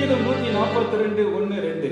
சங்கீதம் நூத்தி நாற்பத்தி ரெண்டு ஒன்னு ரெண்டு.